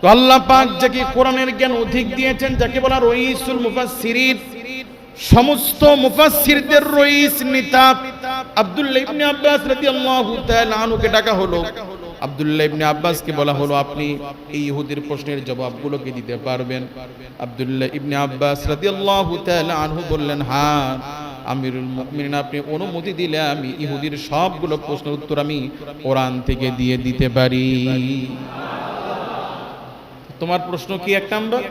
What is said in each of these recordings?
তো আল্লাহ পাক যাকে কোরআনের জ্ঞান অধিক দিয়েছেন, যাকে বলা রইসুল মুফাসসিরিন। সমস্ত মুফাসসিরদের রইস নেতা আব্দুল্লাহ ইবনে আব্বাস রাদিয়াল্লাহু তাআলা আনহুকে ডাকা হলো। আব্দুল্লাহ ইবনে আব্বাসকে বলা হলো, আপনি এই ইহুদির প্রশ্নের জবাবগুলোকে দিতে পারবেন। আব্দুল্লাহ ইবনে আব্বাস রাদিয়াল্লাহু তাআলা আনহু বললেন হ্যাঁ আমিরুল মুমিনিন, আপনি অনুমতি দিলে আমি ইহুদির সবগুলো প্রশ্নের উত্তর আমি কোরআন থেকে দিয়ে দিতে পারি। তোমার প্রশ্ন কি এক নাম্বার?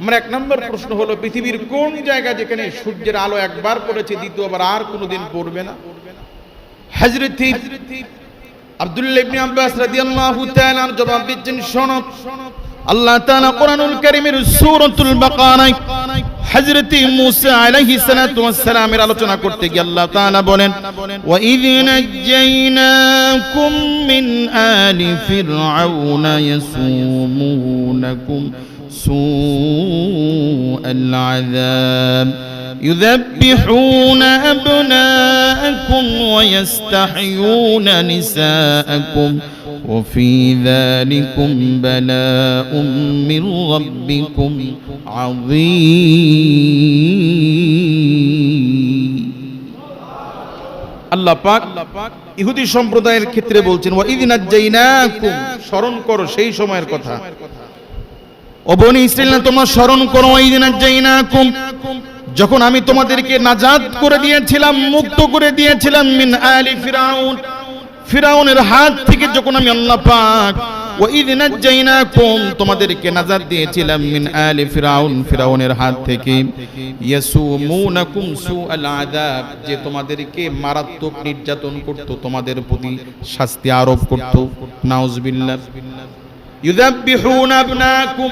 আমার এক নম্বর প্রশ্ন হলো, পৃথিবীর কোন জায়গা যেখানে সূর্যের আলো একবার পড়েছে, দ্বিতীয়বার আর কোনোদিন পড়বে না? আব্দুল্লাহ ইবনে আব্বাস রাদিয়াল্লাহু তাআলা জবাব দিচ্ছেন, শোনো। আল্লাহ তাআলা কোরআনুল কারীমের সূরাতুল বাকারায় হযরত মূসা আলাইহিস সালাতু ওয়াস সালামের আলোচনা করতে গিয়ে আল্লাহ তাআলা বলেন ওয়া ইয নাজ্জাইনাকুম মিন আলি ফিরআউনা ইয়াসুমুনাকুম سوء العذاب يذبحون أبناءكم ويستحيون نساءكم وفي ذلكم بلاء من ربكم عظيم আল্লাহ পাক ইহুদি সম্প্রদায়ের ক্ষেত্রে বলছেন ওয়া ইদিনাজ্জাইনাকুম স্মরণ করো সেই সময়ের কথা ও বনি ইসরাইল তোমরা স্মরণ করো ওই দিন জাইনাকুম যখন আমি তোমাদেরকে নাজাদ করে দিয়েছিলাম মুক্ত করে দিয়েছিলাম মিন আলি ফিরাউন ফিরাউনের হাত থেকে যখন আমি আল্লাহ পাক তোমাদেরকে নাজাদ দিয়েছিলাম মিন আলি ফিরাউন, ফিরাউনের হাত থেকে। যে তোমাদেরকে মারাত্মক নির্যাতন করত, তোমাদের প্রতি শাস্তি আরোপ করত। আবনাকুম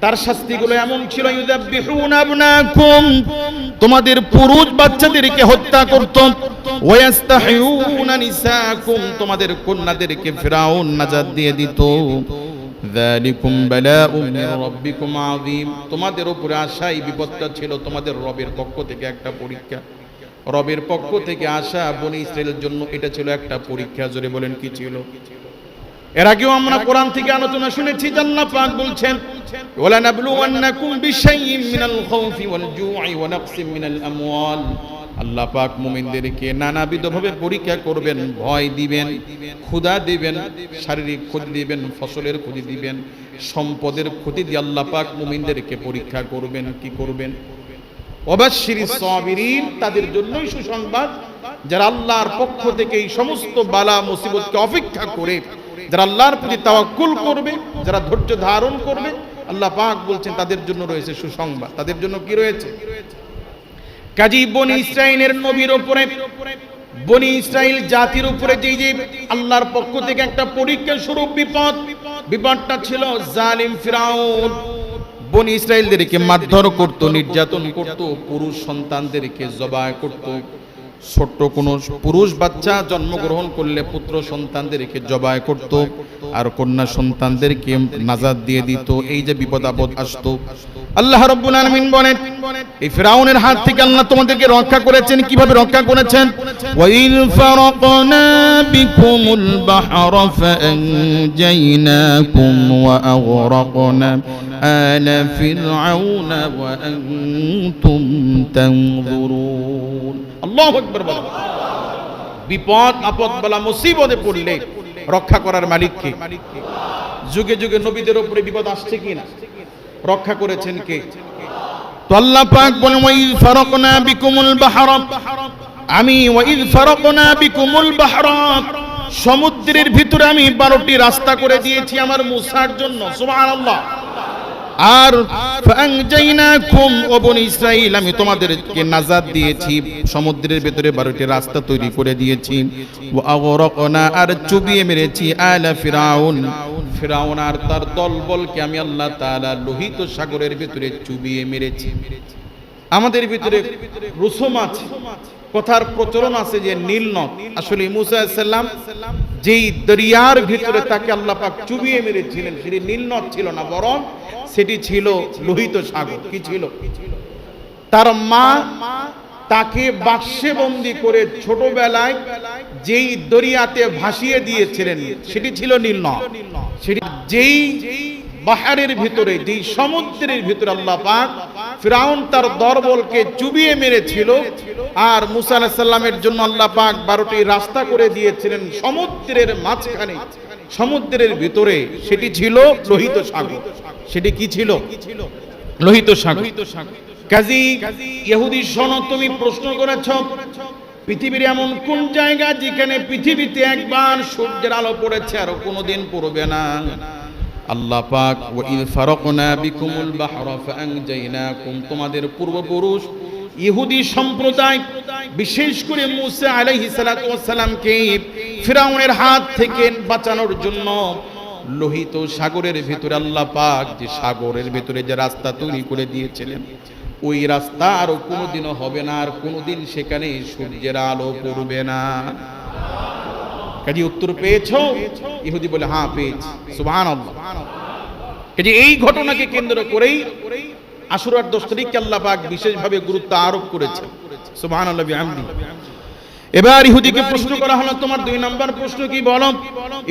তার শাস্তিগুলো এমন ছিল ইউদাব্বিহুনা আবনাকুম তোমাদের পুরুষ বাচ্চাদেরকে হত্যা করত তোমাদের কন্যাদেরকে ফিরাউন নাজাত দিয়ে দিত। তোমাদের উপরে আসা এই বিপদটা ছিল তোমাদের রবের পক্ষ থেকে একটা পরীক্ষা। রবের পক্ষ থেকে আসা বনি ইসরায়েলের জন্য এটা ছিল একটা পরীক্ষা, জোরে বলেন কি ছিল? এর আগেও আমরা কোরআন থেকে আলোচনা শুনেছি আল্লাহ পাক বলছেন ওয়ালা নাবলুওয়ান্নাকুম বিশাইইম মিনাল খাউফি ওয়াল জু'i ওয়া নাকসিম মিনাল আমওয়াল। আল্লাহ পাক মুমিনদেরকে নানাবিধভাবে পরীক্ষা করবেন, ভয় দিবেন, ক্ষুধা দিবেন, শারীরিক ক্ষতি দিবেন, ফসলের ক্ষতি দিবেন, সম্পদের ক্ষতি দিয়ে আল্লাহ পাক মুমিনদেরকে পরীক্ষা করবেন, কি করবেন? অবাশির সাবিরিন, তাদের জন্যই সুসংবাদ, যারা আল্লাহর পক্ষ থেকে এই সমস্ত বালা মুসিবতকে অপেক্ষা করে যারা আল্লাহর প্রতি তাওয়াক্কুল করবে, যারা ধৈর্য ধারণ করবে, আল্লাহ পাক বলছেন তাদের জন্য রয়েছে সুসংবাদ। তাদের জন্য কি রয়েছে? কাজী বনি ইসরাইলের নবীর উপরে, বনি ইসরাইল জাতির উপরে যে যে আল্লাহর পক্ষ থেকে একটা পরীক্ষা স্বরূপ বিপদ, বিপদটা ছিল জালিম ফিরাউন। বনি ইসরায়েলদেরকে মারধর করত, নির্যাতন করত, পুরুষ সন্তানদেরকে জবাই করত। ছোট্ট কোনো পুরুষ বাচ্চা জন্মগ্রহণ করলে পুত্র সন্তানদেরকে জবাই করত আর কন্যা সন্তানদেরকে নাজাদ দিয়ে দিত। এই যে বিপদ আপদ আসতো। আল্লাহ রাব্বুল আলামিন বলেন, এই ফিরাউনের হাত থেকে আল্লাহ তোমাদেরকে রক্ষা করেছেন। কীভাবে রক্ষা করেছেন? ওয়াইল ফারাকনা বিকুমুল বাহরা ফাআনজাইনাকুম ওয়া আগরাকনা ফিরআউনা ওয়া আনতুম তানজুরুন। বিপদ, আপদ বলা মুসিবতে পড়লে রক্ষা করার মালিককে। যুগে যুগে নবীদের উপরে বিপদ আসছে কিনা রক্ষা করেছেন কে? পাক বিকুমুল আমি বিকুমুল সমুদ্রের ভিতরে আমি বারোটি রাস্তা করে দিয়েছি আমার মুসার জন্য। সুবহানাল্লাহ। আর আমি তোমাদেরকে নাজাত দিয়েছি সমুদ্রের ভেতরে বারোটি রাস্তা তৈরি করে দিয়েছি। আর চুবিয়ে মেরেছি আলা ফিরাউন। ফিরাউন আর তার দলবলকে আমি আল্লাহ তাআলা লোহিত সাগরের ভেতরে চুবিয়ে মেরেছি। আমাদের ভিতরে রসুম আছে। কথার প্রচলন আছে যে নীল নদ। আসলে মুসা সাল্লাম যেই দরিয়ার ভিতরে তাকে আল্লাহ পাক চুবিয়ে মেরেছিলেন, সেটি নীল নদ ছিল না, বরং সেটি ছিল লোহিত সাগর। কি ছিল? তার মা তাকে বাক্সে বন্দি করে ছোটবেলায় যেই দরিয়াতে ভাসিয়ে দিয়েছিলেন, সেটি ছিল নীল নদ। সেটি যেই বাহারের ভিতরে, যেই সমুদ্রের ভিতরে আল্লাহ পাক ফিরাউন তার দরবলকে চুবিয়ে মেরেছিল আর মুসা আলাহিস সাল্লামের জন্য আল্লাহ পাক বারোটি রাস্তা করে দিয়েছিলেন সমুদ্রের মাঝখানে। সমুদ্রের ভিতরে সেটি ছিল লোহিত সাগর। সেটি কি ছিল? লোহিত সাগর। কাজী ইহুদি শোনো তুমি প্রশ্ন করেছ পৃথিবীর এমন কোন জায়গা যেখানে পৃথিবীতে একবার সূর্যের আলো পড়েছে আর কোনোদিন পড়বে না? আল্লাহ পাক, ওয়াইদ ফারাকনা বিকুমুল বাহরা ফাআনজাইনাকুম। তোমাদের পূর্বপুরুষ ইহুদি সম্প্রদায়, বিশেষ করে মুসা আলাইহিস সালাতু ওয়াস ফিরাউনের হাত থেকে বাঁচানোর জন্য লোহিত সাগরের ভিতরে আল্লাহ পাক যে সাগরের ভিতরে যে রাস্তা তৈরি করে দিয়েছিলেন, ওই রাস্তা আর কোনোদিনও হবে না, আর কোনোদিন সেখানে সূর্যের আলো পড়বে না। কাজে উত্তর পেয়েছ? ইহুদি বলে হ্যাঁ পেয়েছি। সুবহান কাজে এই ঘটনাকে কেন্দ্র করেই আশুরার দশ তারিখকে আল্লাহ পাক বিশেষভাবে গুরুত্ব আরোপ করেছে সুবহান আল্লাহ এবার ইহুদিকে প্রশ্ন করা হলো, তোমার দুই নম্বর প্রশ্ন কি বলো?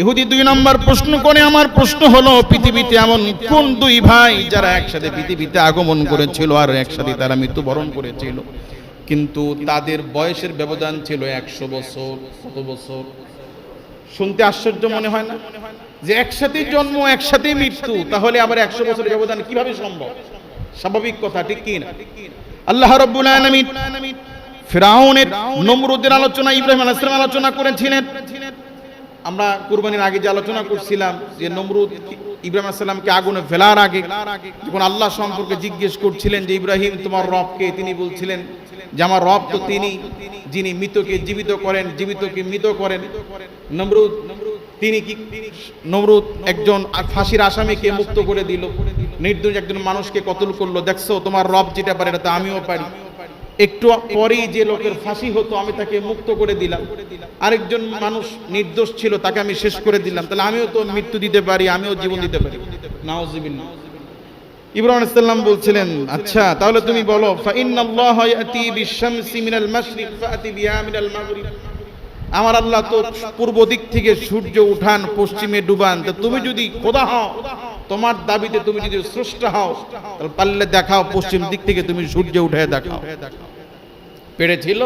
ইহুদি দুই নম্বর প্রশ্ন করে, আমার প্রশ্ন হলো, পৃথিবীতে এমন কোন দুই ভাই যারা একসাথে পৃথিবীতে আগমন করেছিল আর একসাথে তারা মৃত্যুবরণ করেছিল? কিন্তু তাদের বয়সের ব্যবধান ছিল একশো বছর কত বছর। শুনতে আশ্চর্য মনে হয় না? যে একসাথে জন্ম একসাথে মৃত্যু, তাহলে আবার একশো বছরের ব্যবধান কীভাবে সম্ভব? স্বাভাবিক কথা, ঠিক কি না? আল্লাহ রব্বুল আলামিন ফিরাউনের নমরুদের আলোচনা, ইব্রাহিম আলাইহিস সালাম আলোচনা করেছিলেন। আমরা কুরবানির আগে যে আলোচনা করছিলাম, যে নমরুদ ইব্রাহিম আলাইহিস সালামকে আগুনে ফেলার আগে, যখন আল্লাহ সম্পর্কে জিজ্ঞেস করছিলেন যে, ইব্রাহিম, তোমার রবকে? তিনি বলছিলেন যে আমার রব তো তিনি, যিনি মৃতকে জীবিত করেন, জীবিতকে মৃত করেন। নমরুদ, তিনি কি, নমরুদ একজন ফাঁসির আসামিকে মুক্ত করে দিল। নির্দোষ একজন মানুষকে কতল করল। দেখছ, তোমার রব যেটা পারে এটা আমিও পারি। একটু পরেই যে লোকের ফাঁসি হতো, আমি তাকে মুক্ত করে দিলাম। আরেকজন মানুষ নির্দোষ ছিল, তাকে আমি শেষ করে দিলাম। তাহলে আমিও তো মৃত্যু দিতে পারি, আমিও জীবন দিতে পারি। নাউজিবিল্লাহ। ইব্রাহিম আলাইহিস বলছিলেন আচ্ছা তাহলে তুমি বলো আমার আল্লাহ তো পূর্ব দিক থেকে সূর্য উঠান, পশ্চিমে ডুবান, তা তুমি যদি খোদা হও, তোমার দাবিতে তুমি যদি স্রষ্টা হও, তাহলে পারলে দেখাও, পশ্চিম দিক থেকে তুমি সূর্য উঠে দেখাও। পেরেছিল?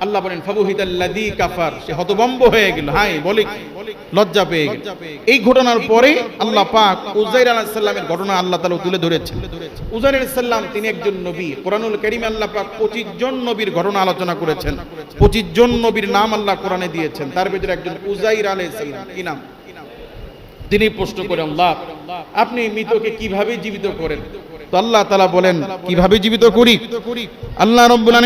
আল্লাহ বলেন, ফাবুহিদাল্লাযী কাফার। সে হতভম্ব হয়ে গেল। হাই বলে? লজ্জা পেয়ে গেল। এই ঘটনার পরে আল্লাহ পাক উজাইর ঘটনা আল্লাহ তুলে ধরেছেন। উজাইর তিনি একজন নবী। কোরআনুল আল্লাহ পাক 25 জন নবীর ঘটনা আলোচনা করেছেন। 25 জন নবীর নাম আল্লাহ কোরআনে দিয়েছেন। তার ভিতরে একজন উজাইর কি নাম? তিনি প্রশ্ন করেন আপনি মৃতকে কীভাবে জীবিত করেন? তো আল্লাহ তাআলা বলেন, কীভাবে জীবিত করি? আল্লাহ রাব্বুল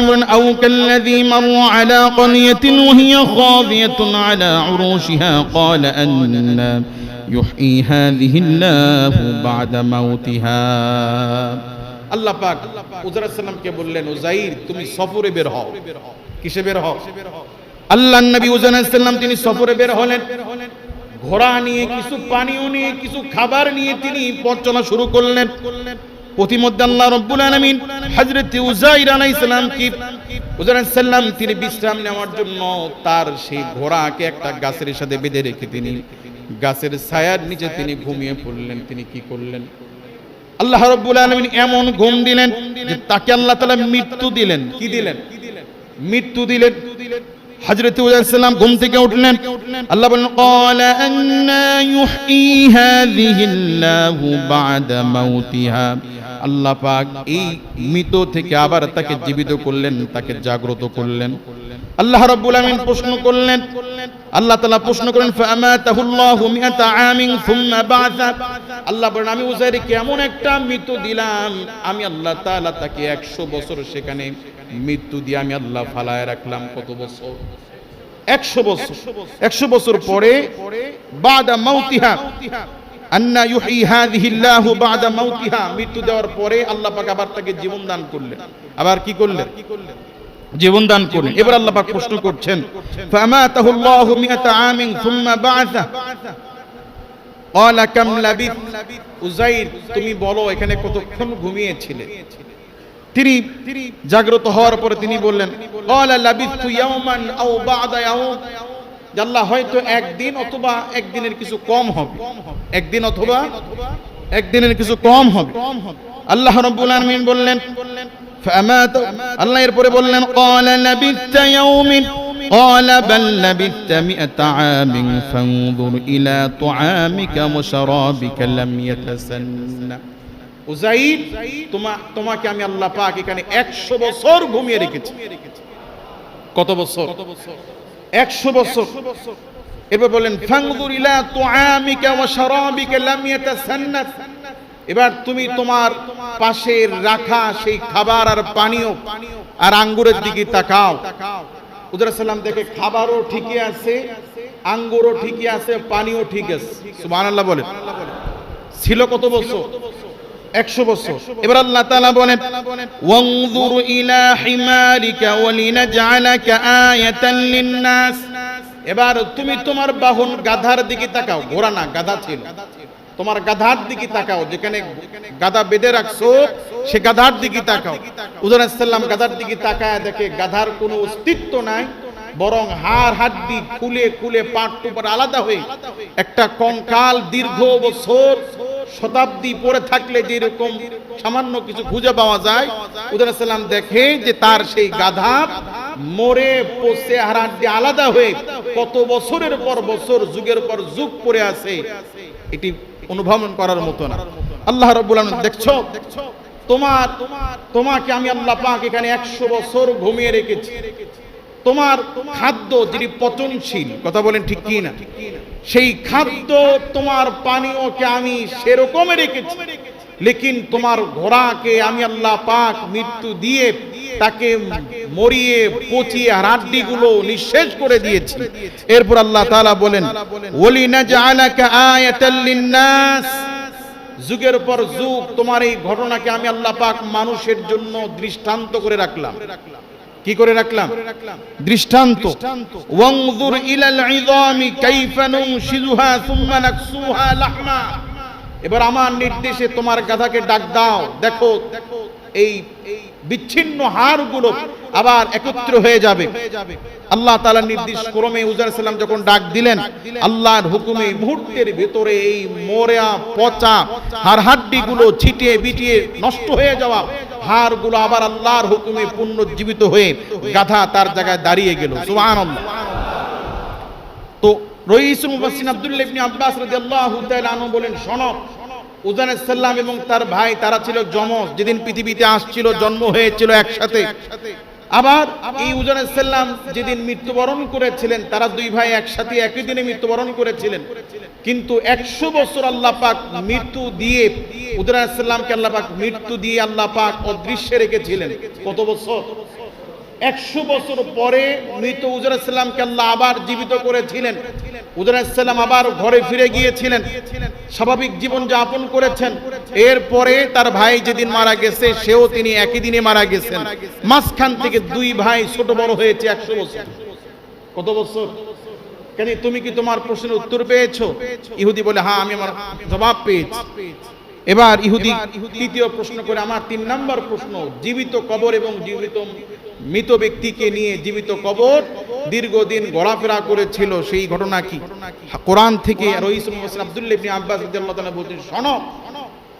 তুমি সফরে বের কিসে বের আল্লাহ তিনি সফরে বের হলেন। ঘোড়া নিয়ে, কিছু পানীয় নিয়ে, কিছু খাবার নিয়ে তিনি পথ চলা শুরু করলেন। আল্লাহ তিনি বিশ্রাম নেওয়ার জন্য তার সেই ঘোড়াকে একটা গাছের সাথে বেঁধে রেখে তিনি গাছের ছায়ার নিচে তিনি ঘুমিয়ে পড়লেন। তিনি কি করলেন? আল্লাহ রব্বুল আলামিন এমন ঘুম দিলেন যে তাকে আল্লাহ তাআলা মৃত্যু দিলেন। কি দিলেন? মৃত্যু দিলেন। ঘুম থেকে উঠলেন। আল্লাহ আল্লাহ পাক এই মৃত থেকে আবার তাকে জীবিত করলেন, তাকে জাগ্রত করলেন। আল্লাহ রাব্বুল আমিন প্রশ্ন করলেন, আল্লাহ তাআলা প্রশ্ন করেন ফামাতাহুল্লাহু মিআতা আমিন সুম্মা বা'সা আল্লাহ বলেন, আমি উজাইরকে এমন একটা মৃত্যু দিলাম, আমি আল্লাহ তাআলা তাকে 100 বছর সেখানে মৃত্যু দিয়ে আমি আল্লাহ ফালায় রাখলাম। কত বছর? 100 বছর। 100 বছর পরে বাদা মাউতিহা আন্না হাযিহিল্লাহু বাদা মাউতিহা। মৃত্যু দেওয়ার পরে আল্লাহ পাক আবার তাকে জীবন দান করলেন। আবার কি করলেন? জীবন দান করলেন। এবার আল্লাহ পাক প্রশ্ন করছেন, ফামাতাহু আল্লাহু মিআতা আমিন সুম্মা বা'সা ক্বালা কাম লাবিথ উজাইর তুমি বলো, এখানে কতক্ষণ ঘুমিয়েছিলে? তিনি জাগ্রত হওয়ার পরে তিনি বললেন, ক্বালা লাবিথতু ইয়াওমান আও বা'দা ইয়াওম? আল্লাহ হয়তো একদিন অথবা একদিনের কিছু কম হবে একদিন অথবা একদিনের কিছু কম হবে আল্লাহ রাব্বুল আলামিন বললেন فأمات আল্লাহ এরপরে বললেন قال لبثت يوم قال بل لبثت مئة عام فانظر إلى طعامك وشرابك لم يتسنى উজাইর তোমা তোমাকে আমি আল্লাহ পাক এখানে একশো বছর ঘুমিয়ে রেখেছি কত বছর একশো বছর। এবার বলেন ফাংদুর ইলা তুআমিকা ওয়া শারাবিকা লাম ইয়াতাসান্নাস। এবার তুমি তোমার পাশের রাখা সেই খাবার আর পানীয় আর আঙ্গুরের দিকে তাকাও। উদর সাল্লাম দেখে খাবারও ঠিকই আছে আঙ্গুরও ঠিকই আছে পানিও ঠিক আছে। সুবহানাল্লাহ বলেন। ছিল কত বছর? একশো বছর। এবার আল্লাহ তাআলা বলেন ইলা ওয়ালিনাজআলাকা আয়াতান লিন-নাস। এবার তুমি তোমার বাহন গাধার দিকে তাকাও ঘোড়া না গাধা ছিল। তোমার গাধার দিকে তাকাও যেখানে গাধা বেঁধে রাখছো সে গাধার দিকে তাকাও। উদর সাল্লাম গাধার দিকে তাকায় দেখে গাধার কোনো অস্তিত্ব নাই বরং হাড় হাড্ডি খুলে খুলে পাট টুপার আলাদা হয়ে একটা কঙ্কাল দীর্ঘ বছর শতাব্দী পরে থাকলে যেরকম সামান্য কিছু খুঁজে পাওয়া যায় উদর সাল্লাম দেখে যে তার সেই গাধা মরে পচে হাড়াড্ডি আলাদা হয়ে কত বছরের পর বছর, যুগের পর যুগ পড়ে আছে। এটি অনুভবন করার মতো না। আল্লাহ রব্বুল আলামিন, দেখছ? তোমার, তোমাকে আমি আল্লাহ পাক এখানে একশো বছর ঘুমিয়ে রেখেছি। তোমার খাদ্য যেটি পচনশীল, কথা বলেন ঠিক কি না? সেই খাদ্য তোমার পানীয়কে আমি সেরকমই রেখেছি। লেকিন তোমার ঘোড়াকে আমি আল্লাহ পাক মৃত্যু দিয়ে তাকে মরিয়ে, পচিয়ে হাড্ডি গুলো নিঃশেষ করে দিয়েছি। এরপর আল্লাহ তাআলা বলেন ওলি নাজআলাকা আয়াতাল লিন-নাস। যুগের পর যুগ তোমার এই ঘটনাকে আমি আল্লাহ পাক মানুষের জন্য দৃষ্টান্ত করে রাখলাম। কি করে রাখলাম? দৃষ্টান্ত। ওয়ানজুর ইলাল ইযামি কাইফা নুনশিজুহা সুম্মা নাকসুহা লাহমা। এবার আমার নির্দেশে তোমার গাধাকে ডাক দাও। দেখো দেখো। এই বিচ্ছিন্ন হাড়গুলো আবার একত্র হয়ে যাবে। আল্লাহ তাআলা নির্দেশ ক্রমে উজার যখন ডাক দিলেন, আল্লাহর হুকুমে মুহূর্তের ভেতরে এই মরা পচা হাড় হাড্ডিগুলো ছিটিয়ে বিটিয়ে নষ্ট হয়ে যাওয়া হাড়গুলো আবার আল্লাহর হুকুমে পুনর্জীবিত হয়ে গাধা তার জায়গায় দাঁড়িয়ে গেল। সুবহানাল্লাহ। তো রইসুল আব্দুল্লাহ ইবনে আব্বাস রাদিয়াল্লাহু তাআলা বলেন, শোনো উজান সাল্লাম এবং তার ভাই, তারা ছিল যমজ। যেদিন পৃথিবীতে আসছিল, জন্ম হয়েছিল একসাথে। আবার এই উজান সাল্লাম যেদিন মৃত্যুবরণ করেছিলেন, তারা দুই ভাই একসাথে একই দিনে মৃত্যুবরণ করেছিলেন। কিন্তু একশো বছর আল্লাহ পাক মৃত্যু দিয়ে, উজান সাল্লামকে আল্লাহ পাক মৃত্যু দিয়ে আল্লাহ পাক অদৃশ্যে রেখেছিলেন। কত বছর? একশো বছর পরে মৃত উজরাসাল্লামকে আল্লাহ আবার জীবিত করেছিলেন। উজরাসাল্লাম আবার ঘরে ফিরে গিয়েছিলেন। স্বাভাবিক জীবন যাপন করেছেন। এরপরে তার ভাই যেদিন মারা গেছে সেও তিনি একই দিনে মারা গেছেন। মাঝখান থেকে দুই ভাই ছোট বড় হয়েছে একশো বছর। কত বছর? কেন তুমি কি তোমার প্রশ্নের উত্তর পেয়েছ? ইহুদি বলে হ্যাঁ আমি আমার জবাব পেয়েছি। এবার ইহুদি তৃতীয় প্রশ্ন করে আমার তিন নম্বর প্রশ্ন জীবিত কবর এবং জীবিত মৃত ব্যক্তিকে নিয়ে জীবিত কবর দীর্ঘদিন ঘোরাফেরা করেছিল সেই ঘটনা কি? কোরআন থেকে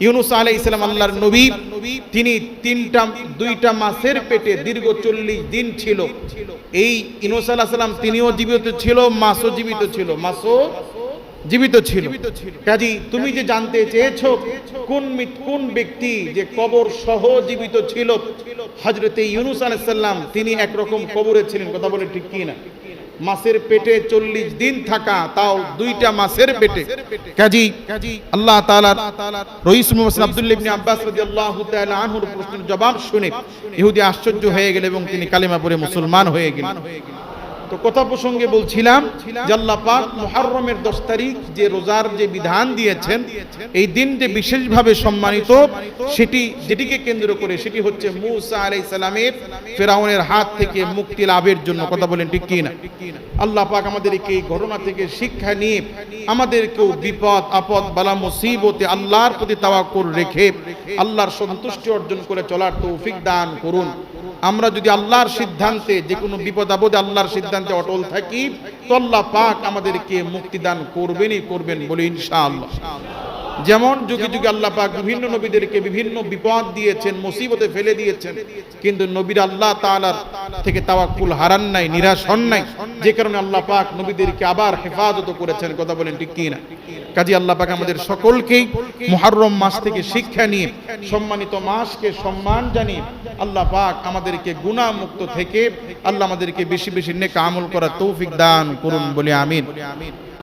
ইউনুস আলাই ইসলাম আল্লাহর নবী, তিনি তিনটা, দুইটা মাসের পেটে দীর্ঘ চল্লিশ দিন ছিল। এই ইউনুস আলাইহিস সাল্লাম তিনিও জীবিত ছিল, মাসও জীবিত ছিল। মাসও জীবিত ছিল। কাজী তুমি যে জানতে চেয়েছো কোন কোন ব্যক্তি যে কবর সহ জীবিত ছিল হজরতে ইউনুস আলাইসাল্লাম তিনি একরকম কবরে ছিলেন কথা বলে ঠিক কি না মাসের পেটে চল্লিশ দিন থাকা তাও দুইটা মাসের পেটে। কাজী আল্লাহ রইস ইবনে আব্বাস আনহুর প্রশ্নের জবাব শুনে ইহুদি আশ্চর্য হয়ে গেল এবং তিনি কালিমা পড়ে মুসলমান হয়ে গেলেন। তো কথা প্রসঙ্গে বলছিলাম আল্লাহ পাক মুহররমের 10 তারিখ যে রোজার যে বিধান দিয়েছেন, এই দিন যে বিশেষভাবে সম্মানিত, সেটি যেটিকে কেন্দ্র করে সেটি হচ্ছে মূসা আলাইহিস সালামের ফেরাউনের হাত থেকে মুক্তি লাভের জন্য, কথা বলেন ঠিক কি না আল্লাহ পাক আমাদেরকে এই ঘটনা থেকে শিক্ষা নিয়ে আমাদেরকেও বিপদ, আপদ, বালা, মুসিবতে আল্লাহর প্রতি তাওয়াক্কুল রেখে আল্লাহর সন্তুষ্টি অর্জন করে চলার তৌফিক দান করুন। আমরা যদি আল্লাহর সিদ্ধান্তে, যে কোনো বিপদ আপদে আল্লাহর সিদ্ধান্তে অটল থাকি, তো আল্লাহ পাক আমাদেরকে মুক্তি দান করবেনই করবেন বলে ইনশাআল্লাহ। যেমন যুগে যুগে আল্লাহ পাক বিভিন্ন নবীদেরকে বিভিন্ন বিপদ দিয়েছেন, মুসিবতে ফেলে দিয়েছেন, কিন্তু নবীর আল্লাহ তাআলার থেকে তাওয়াক্কুল হারান নাই, নিরাশ হন নাই। যে কারণে আল্লাহ পাক নবীদেরকে আবার হেফাজত করেছেন, কথা বলেন ঠিক কি না কাজী আল্লাহ পাক আমাদের সকলকেই মুহররম মাস থেকে শিক্ষা নিয়ে, সম্মানিত মাসকে সম্মান জানিয়ে আল্লাহ পাক আমাদেরকে গুনাহ মুক্ত থেকে আল্লাহ আমাদেরকে বেশি বেশি নেক আমল করার তৌফিক দান করুন বলে আমিন।